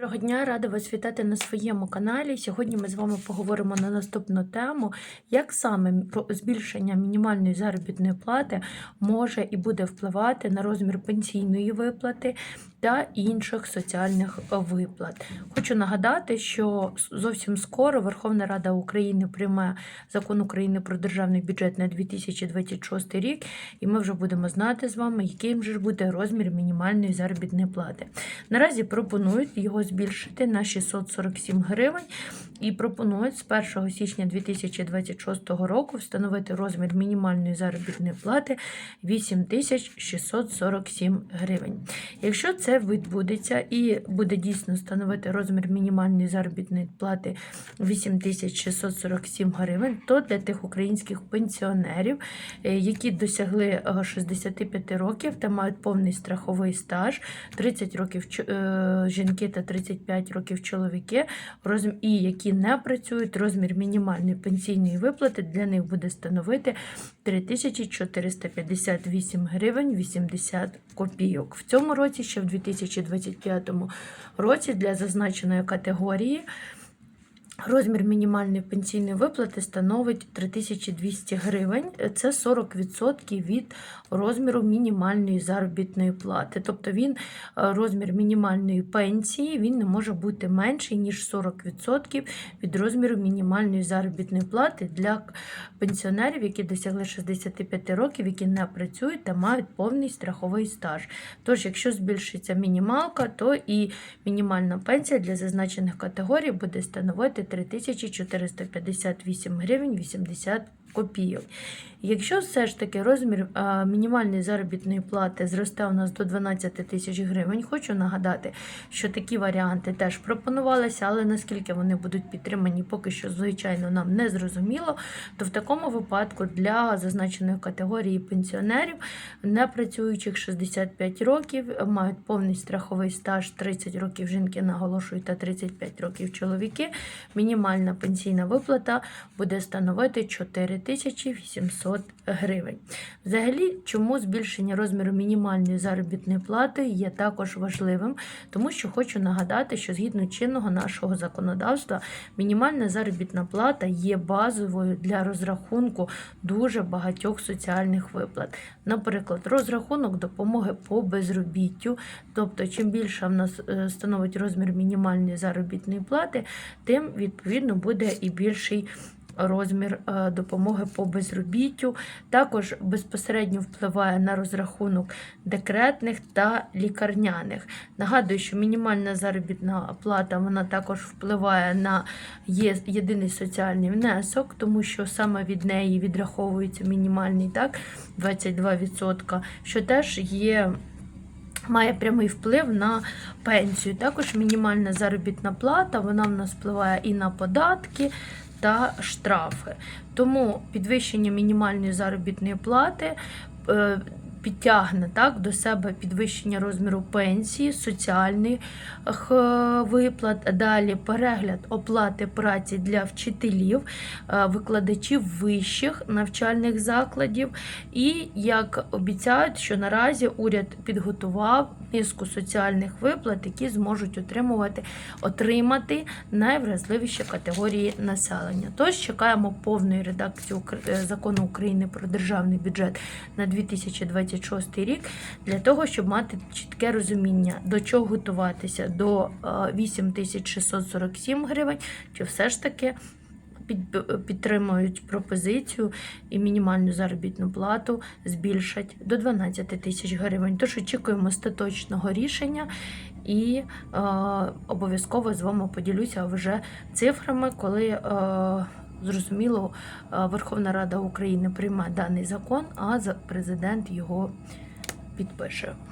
Доброго дня, рада вас вітати на своєму каналі. Сьогодні ми з вами поговоримо на наступну тему, як саме збільшення мінімальної заробітної плати може і буде впливати на розмір пенсійної виплати та інших соціальних виплат. Хочу нагадати, що зовсім скоро Верховна Рада України прийме закон України про державний бюджет на 2026 рік, і ми вже будемо знати з вами, яким же буде розмір мінімальної заробітної плати. Наразі пропонують його збільшити на 647 гривень і пропонують з 1 січня 2026 року встановити розмір мінімальної заробітної плати 8647 гривень. Якщо це відбудеться і буде дійсно становити розмір мінімальної заробітної плати 8647 гривень, то для тих українських пенсіонерів, е, які досягли е, 65 років та мають повний страховий стаж, 30 років е, жінки та 35 років чоловіки, і які не працюють, розмір мінімальної пенсійної виплати для них буде становити 3458 гривень 80 копійок. В цьому році, ще в 2025 році, для зазначеної категорії. Розмір мінімальної пенсійної виплати становить 3200 гривень. Це 40% від розміру мінімальної заробітної плати. Тобто він е, розмір мінімальної пенсії він не може бути менший, ніж 40% від розміру мінімальної заробітної плати для пенсіонерів, які досягли 65 років, які не працюють та мають повний страховий стаж. Тож, якщо збільшиться мінімалка, то і мінімальна пенсія для зазначених категорій буде становити 3458 гривень 80 копійок. Якщо все ж таки розмір мінімальної заробітної плати зросте у нас до 12 тисяч гривень, хочу нагадати, що такі варіанти теж пропонувалися, але наскільки вони будуть підтримані, поки що, звичайно, нам не зрозуміло, то в такому випадку для зазначеної категорії пенсіонерів, не працюючих 65 років, мають повний страховий стаж 30 років жінки, наголошую, та 35 років чоловіки, мінімальна пенсійна виплата буде становити 4800 гривень. Взагалі, чому збільшення розміру мінімальної заробітної плати є також важливим, тому що хочу нагадати, що згідно чинного нашого законодавства, мінімальна заробітна плата є базовою для розрахунку дуже багатьох соціальних виплат. Наприклад, розрахунок допомоги по безробіттю, тобто, чим більше в нас е, становить розмір мінімальної заробітної плати, тим відповідно буде і більший розмір е, допомоги по безробіттю. Також безпосередньо впливає на розрахунок декретних та лікарняних. Нагадую, що мінімальна заробітна плата вона також впливає на єдиний соціальний внесок, тому що саме від неї відраховується мінімальний так, 22%, що теж є. Має прямий вплив на пенсію. Також мінімальна заробітна плата, вона в нас впливає і на податки та штрафи. Тому підвищення мінімальної заробітної плати е, підтягне так, до себе підвищення розміру пенсії, соціальних е, виплат, далі перегляд оплати праці для вчителів, е, викладачів вищих навчальних закладів. І як обіцяють, що наразі уряд підготував низку соціальних виплат, які зможуть отримувати отримати найвразливіші категорії населення. Тож чекаємо повної редакції е, закону України про державний бюджет на 2026 рік для того, щоб мати чітке розуміння, до чого готуватися до е, 8647 гривень, чи все ж таки підтримують пропозицію і мінімальну заробітну плату збільшать до 12 тисяч гривень. Тож очікуємо остаточного рішення і е, обов'язково з вами поділюся вже цифрами, коли. Е, Зрозуміло, е, Верховна Рада України прийме даний закон, а президент його підпише.